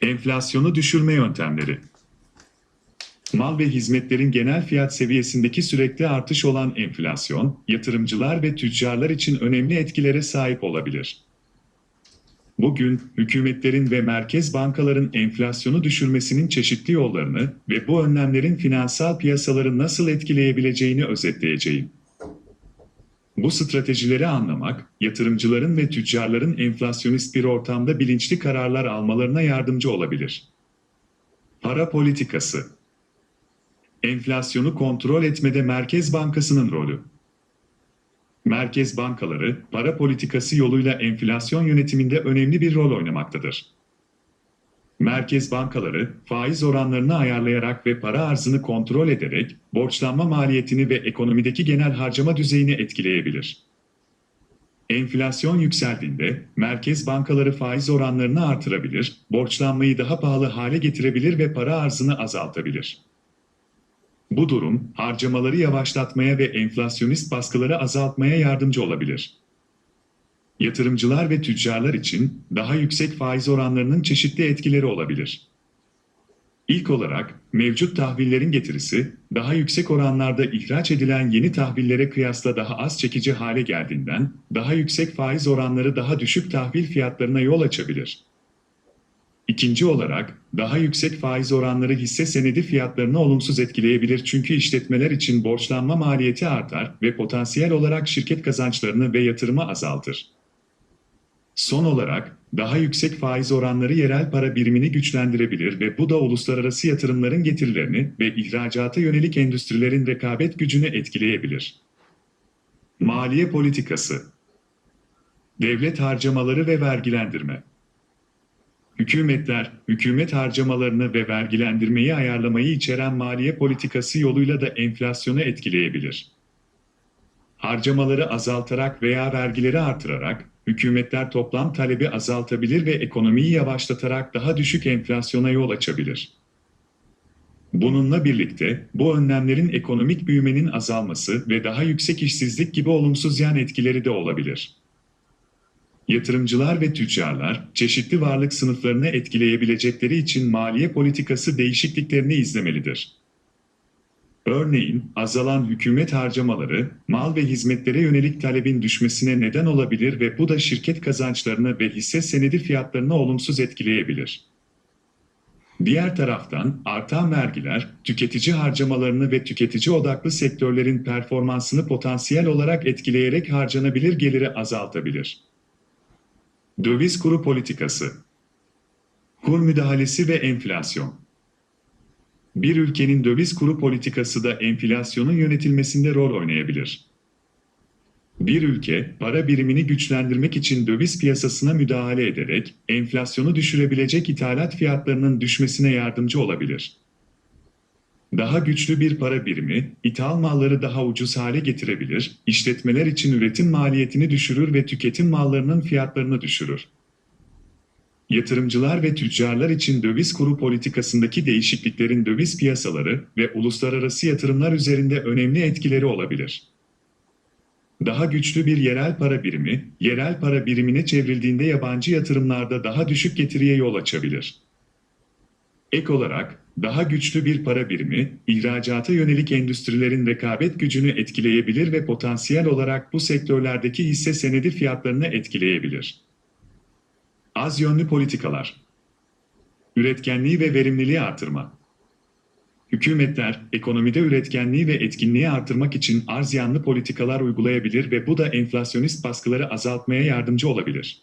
Enflasyonu düşürme yöntemleri. Mal ve hizmetlerin genel fiyat seviyesindeki sürekli artış olan enflasyon, yatırımcılar ve tüccarlar için önemli etkilere sahip olabilir. Bugün hükümetlerin ve merkez bankaların enflasyonu düşürmesinin çeşitli yollarını ve bu önlemlerin finansal piyasaları nasıl etkileyebileceğini özetleyeceğim. Bu stratejileri anlamak, yatırımcıların ve tüccarların enflasyonist bir ortamda bilinçli kararlar almalarına yardımcı olabilir. Para politikası Enflasyonu kontrol etmede Merkez Bankası'nın rolü. Merkez bankaları, para politikası yoluyla enflasyon yönetiminde önemli bir rol oynamaktadır. Merkez bankaları, faiz oranlarını ayarlayarak ve para arzını kontrol ederek, borçlanma maliyetini ve ekonomideki genel harcama düzeyini etkileyebilir. Enflasyon yükseldiğinde, merkez bankaları faiz oranlarını artırabilir, borçlanmayı daha pahalı hale getirebilir ve para arzını azaltabilir. Bu durum, harcamaları yavaşlatmaya ve enflasyonist baskıları azaltmaya yardımcı olabilir. Yatırımcılar ve tüccarlar için daha yüksek faiz oranlarının çeşitli etkileri olabilir. İlk olarak, mevcut tahvillerin getirisi, daha yüksek oranlarda ihraç edilen yeni tahvillere kıyasla daha az çekici hale geldiğinden, daha yüksek faiz oranları daha düşük tahvil fiyatlarına yol açabilir. İkinci olarak, daha yüksek faiz oranları hisse senedi fiyatlarını olumsuz etkileyebilir çünkü işletmeler için borçlanma maliyeti artar ve potansiyel olarak şirket kazançlarını ve yatırımı azaltır. Son olarak, daha yüksek faiz oranları yerel para birimini güçlendirebilir ve bu da uluslararası yatırımların getirilerini ve ihracata yönelik endüstrilerin rekabet gücünü etkileyebilir. Maliye politikası Devlet harcamaları ve vergilendirme Hükümetler, hükümet harcamalarını ve vergilendirmeyi ayarlamayı içeren maliye politikası yoluyla da enflasyonu etkileyebilir. Harcamaları azaltarak veya vergileri artırarak, hükümetler toplam talebi azaltabilir ve ekonomiyi yavaşlatarak daha düşük enflasyona yol açabilir. Bununla birlikte bu önlemlerin ekonomik büyümenin azalması ve daha yüksek işsizlik gibi olumsuz yan etkileri de olabilir. Yatırımcılar ve tüccarlar çeşitli varlık sınıflarını etkileyebilecekleri için maliye politikası değişikliklerini izlemelidir. Örneğin, azalan hükümet harcamaları, mal ve hizmetlere yönelik talebin düşmesine neden olabilir ve bu da şirket kazançlarını ve hisse senedi fiyatlarını olumsuz etkileyebilir. Diğer taraftan, artan vergiler, tüketici harcamalarını ve tüketici odaklı sektörlerin performansını potansiyel olarak etkileyerek harcanabilir geliri azaltabilir. Döviz kuru politikası Kur müdahalesi ve enflasyon bir ülkenin döviz kuru politikası da enflasyonun yönetilmesinde rol oynayabilir. Bir ülke, para birimini güçlendirmek için döviz piyasasına müdahale ederek, enflasyonu düşürebilecek ithalat fiyatlarının düşmesine yardımcı olabilir. Daha güçlü bir para birimi, ithal malları daha ucuz hale getirebilir, işletmeler için üretim maliyetini düşürür ve tüketim mallarının fiyatlarını düşürür. Yatırımcılar ve tüccarlar için döviz kuru politikasındaki değişikliklerin döviz piyasaları ve uluslararası yatırımlar üzerinde önemli etkileri olabilir. Daha güçlü bir yerel para birimi, yerel para birimine çevrildiğinde yabancı yatırımlarda daha düşük getiriye yol açabilir. Ek olarak, daha güçlü bir para birimi, ihracata yönelik endüstrilerin rekabet gücünü etkileyebilir ve potansiyel olarak bu sektörlerdeki hisse senedi fiyatlarını etkileyebilir. Az yönlü politikalar. Üretkenliği ve verimliliği artırma. Hükümetler, ekonomide üretkenliği ve etkinliği artırmak için arz yanlı politikalar uygulayabilir ve bu da enflasyonist baskıları azaltmaya yardımcı olabilir.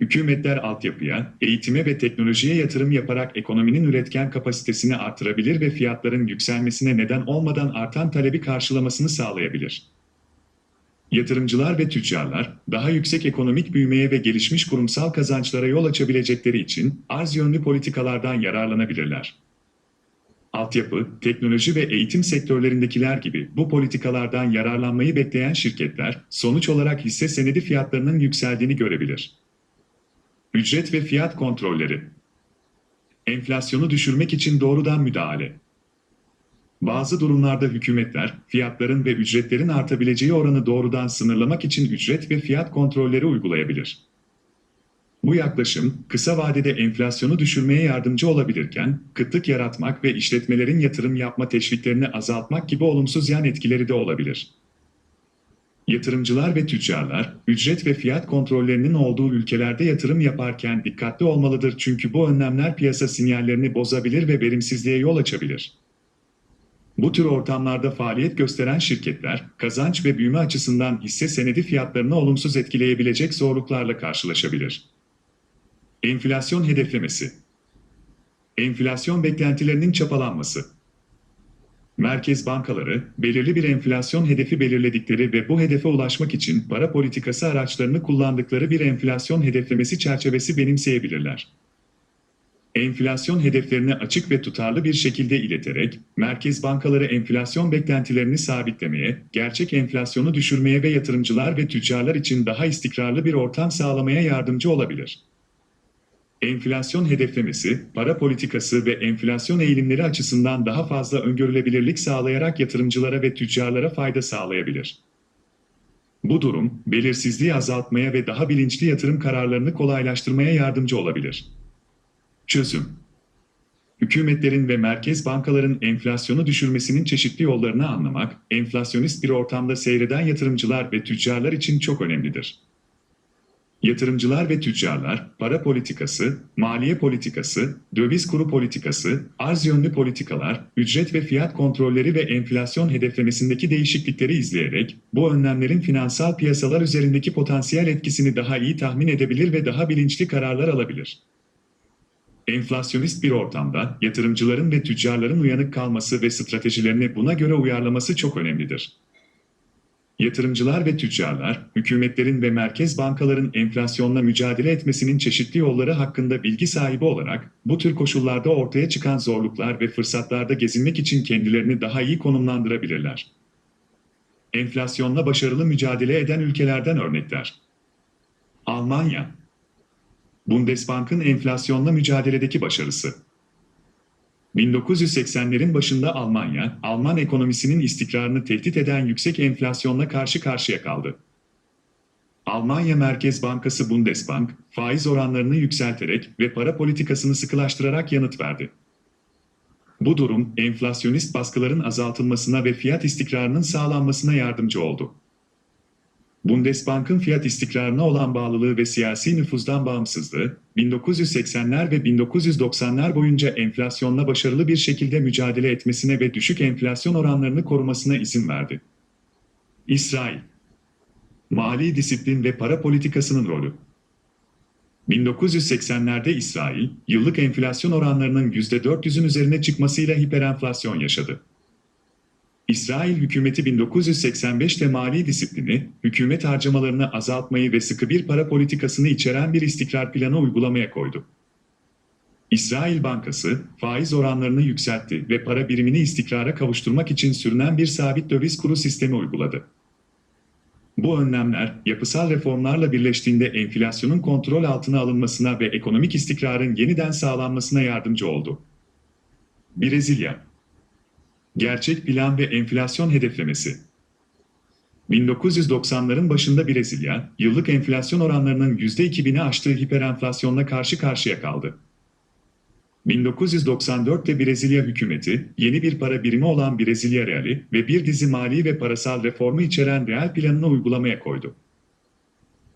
Hükümetler altyapıya, eğitime ve teknolojiye yatırım yaparak ekonominin üretken kapasitesini artırabilir ve fiyatların yükselmesine neden olmadan artan talebi karşılamasını sağlayabilir. Yatırımcılar ve tüccarlar, daha yüksek ekonomik büyümeye ve gelişmiş kurumsal kazançlara yol açabilecekleri için arz yönlü politikalardan yararlanabilirler. Altyapı, teknoloji ve eğitim sektörlerindekiler gibi bu politikalardan yararlanmayı bekleyen şirketler, sonuç olarak hisse senedi fiyatlarının yükseldiğini görebilir. Ücret ve fiyat kontrolleri. Enflasyonu düşürmek için doğrudan müdahale. Bazı durumlarda hükümetler, fiyatların ve ücretlerin artabileceği oranı doğrudan sınırlamak için ücret ve fiyat kontrolleri uygulayabilir. Bu yaklaşım, kısa vadede enflasyonu düşürmeye yardımcı olabilirken, kıtlık yaratmak ve işletmelerin yatırım yapma teşviklerini azaltmak gibi olumsuz yan etkileri de olabilir. Yatırımcılar ve tüccarlar, ücret ve fiyat kontrollerinin olduğu ülkelerde yatırım yaparken dikkatli olmalıdır çünkü bu önlemler piyasa sinyallerini bozabilir ve verimsizliğe yol açabilir. Bu tür ortamlarda faaliyet gösteren şirketler, kazanç ve büyüme açısından hisse senedi fiyatlarını olumsuz etkileyebilecek zorluklarla karşılaşabilir. Enflasyon hedeflemesi Enflasyon beklentilerinin çapalanması Merkez bankaları, belirli bir enflasyon hedefi belirledikleri ve bu hedefe ulaşmak için para politikası araçlarını kullandıkları bir enflasyon hedeflemesi çerçevesi benimseyebilirler. Enflasyon hedeflerini açık ve tutarlı bir şekilde ileterek, merkez bankaları enflasyon beklentilerini sabitlemeye, gerçek enflasyonu düşürmeye ve yatırımcılar ve tüccarlar için daha istikrarlı bir ortam sağlamaya yardımcı olabilir. Enflasyon hedeflemesi, para politikası ve enflasyon eğilimleri açısından daha fazla öngörülebilirlik sağlayarak yatırımcılara ve tüccarlara fayda sağlayabilir. Bu durum, belirsizliği azaltmaya ve daha bilinçli yatırım kararlarını kolaylaştırmaya yardımcı olabilir. Çözüm Hükümetlerin ve merkez bankaların enflasyonu düşürmesinin çeşitli yollarını anlamak, enflasyonist bir ortamda seyreden yatırımcılar ve tüccarlar için çok önemlidir. Yatırımcılar ve tüccarlar, para politikası, maliye politikası, döviz kuru politikası, arz yönlü politikalar, ücret ve fiyat kontrolleri ve enflasyon hedeflemesindeki değişiklikleri izleyerek, bu önlemlerin finansal piyasalar üzerindeki potansiyel etkisini daha iyi tahmin edebilir ve daha bilinçli kararlar alabilir. Enflasyonist bir ortamda yatırımcıların ve tüccarların uyanık kalması ve stratejilerini buna göre uyarlaması çok önemlidir. Yatırımcılar ve tüccarlar, hükümetlerin ve merkez bankaların enflasyonla mücadele etmesinin çeşitli yolları hakkında bilgi sahibi olarak, bu tür koşullarda ortaya çıkan zorluklar ve fırsatlarda gezinmek için kendilerini daha iyi konumlandırabilirler. Enflasyonla başarılı mücadele eden ülkelerden örnekler. Almanya Bundesbank'ın enflasyonla mücadeledeki başarısı 1980'lerin başında Almanya, Alman ekonomisinin istikrarını tehdit eden yüksek enflasyonla karşı karşıya kaldı. Almanya Merkez Bankası Bundesbank, faiz oranlarını yükselterek ve para politikasını sıkılaştırarak yanıt verdi. Bu durum, enflasyonist baskıların azaltılmasına ve fiyat istikrarının sağlanmasına yardımcı oldu. Bundesbank'ın fiyat istikrarına olan bağlılığı ve siyasi nüfuzdan bağımsızlığı, 1980'ler ve 1990'lar boyunca enflasyonla başarılı bir şekilde mücadele etmesine ve düşük enflasyon oranlarını korumasına izin verdi. İsrail Mali disiplin ve para politikasının rolü 1980'lerde İsrail, yıllık enflasyon oranlarının %400'ün üzerine çıkmasıyla hiperenflasyon yaşadı. İsrail hükümeti 1985'te mali disiplini, hükümet harcamalarını azaltmayı ve sıkı bir para politikasını içeren bir istikrar planı uygulamaya koydu. İsrail Bankası, faiz oranlarını yükseltti ve para birimini istikrara kavuşturmak için sürünen bir sabit döviz kuru sistemi uyguladı. Bu önlemler, yapısal reformlarla birleştiğinde enflasyonun kontrol altına alınmasına ve ekonomik istikrarın yeniden sağlanmasına yardımcı oldu. Brezilya Gerçek plan ve enflasyon hedeflemesi. 1990'ların başında Brezilya, yıllık enflasyon oranlarının %2000'i aştığı hiperenflasyonla karşı karşıya kaldı. 1994'te Brezilya hükümeti, yeni bir para birimi olan Brezilya Reali ve bir dizi mali ve parasal reformu içeren real planını uygulamaya koydu.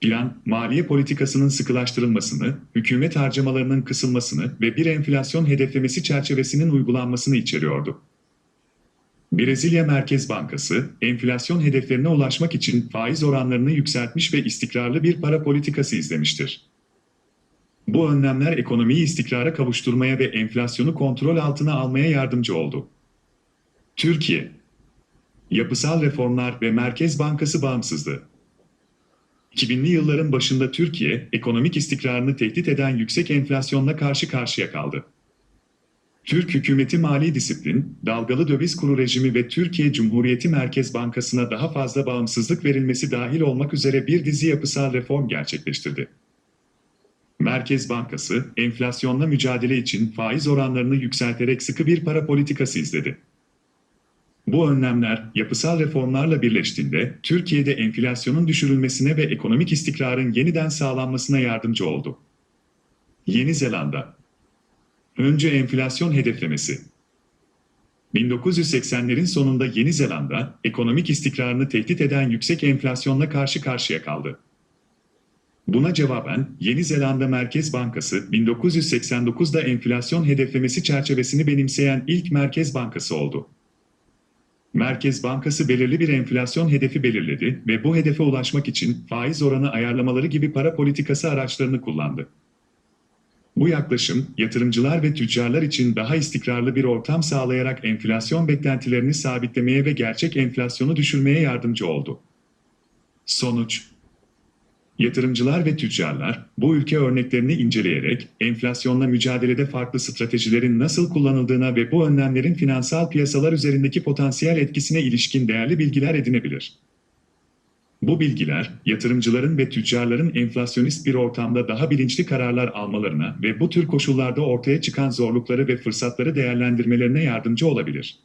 Plan, maliye politikasının sıkılaştırılmasını, hükümet harcamalarının kısılmasını ve bir enflasyon hedeflemesi çerçevesinin uygulanmasını içeriyordu. Brezilya Merkez Bankası, enflasyon hedeflerine ulaşmak için faiz oranlarını yükseltmiş ve istikrarlı bir para politikası izlemiştir. Bu önlemler ekonomiyi istikrara kavuşturmaya ve enflasyonu kontrol altına almaya yardımcı oldu. Türkiye Yapısal reformlar ve Merkez Bankası bağımsızlığı 2000'li yılların başında Türkiye, ekonomik istikrarını tehdit eden yüksek enflasyonla karşı karşıya kaldı. Türk hükümeti mali disiplin, dalgalı döviz kuru rejimi ve Türkiye Cumhuriyeti Merkez Bankası'na daha fazla bağımsızlık verilmesi dahil olmak üzere bir dizi yapısal reform gerçekleştirdi. Merkez Bankası, enflasyonla mücadele için faiz oranlarını yükselterek sıkı bir para politikası izledi. Bu önlemler yapısal reformlarla birleştiğinde Türkiye'de enflasyonun düşürülmesine ve ekonomik istikrarın yeniden sağlanmasına yardımcı oldu. Yeni Zelanda Önce enflasyon hedeflemesi 1980'lerin sonunda Yeni Zelanda, ekonomik istikrarını tehdit eden yüksek enflasyonla karşı karşıya kaldı. Buna cevaben Yeni Zelanda Merkez Bankası 1989'da enflasyon hedeflemesi çerçevesini benimseyen ilk merkez bankası oldu. Merkez Bankası belirli bir enflasyon hedefi belirledi ve bu hedefe ulaşmak için faiz oranı ayarlamaları gibi para politikası araçlarını kullandı. Bu yaklaşım, yatırımcılar ve tüccarlar için daha istikrarlı bir ortam sağlayarak enflasyon beklentilerini sabitlemeye ve gerçek enflasyonu düşürmeye yardımcı oldu. Sonuç Yatırımcılar ve tüccarlar bu ülke örneklerini inceleyerek enflasyonla mücadelede farklı stratejilerin nasıl kullanıldığına ve bu önlemlerin finansal piyasalar üzerindeki potansiyel etkisine ilişkin değerli bilgiler edinebilir. Bu bilgiler, yatırımcıların ve tüccarların enflasyonist bir ortamda daha bilinçli kararlar almalarına ve bu tür koşullarda ortaya çıkan zorlukları ve fırsatları değerlendirmelerine yardımcı olabilir.